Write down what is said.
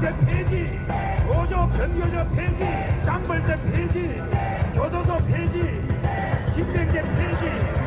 제 폐지, 노조 변경자 폐지, 짱벌제 폐지, 교도소 폐지, 집행제 폐지,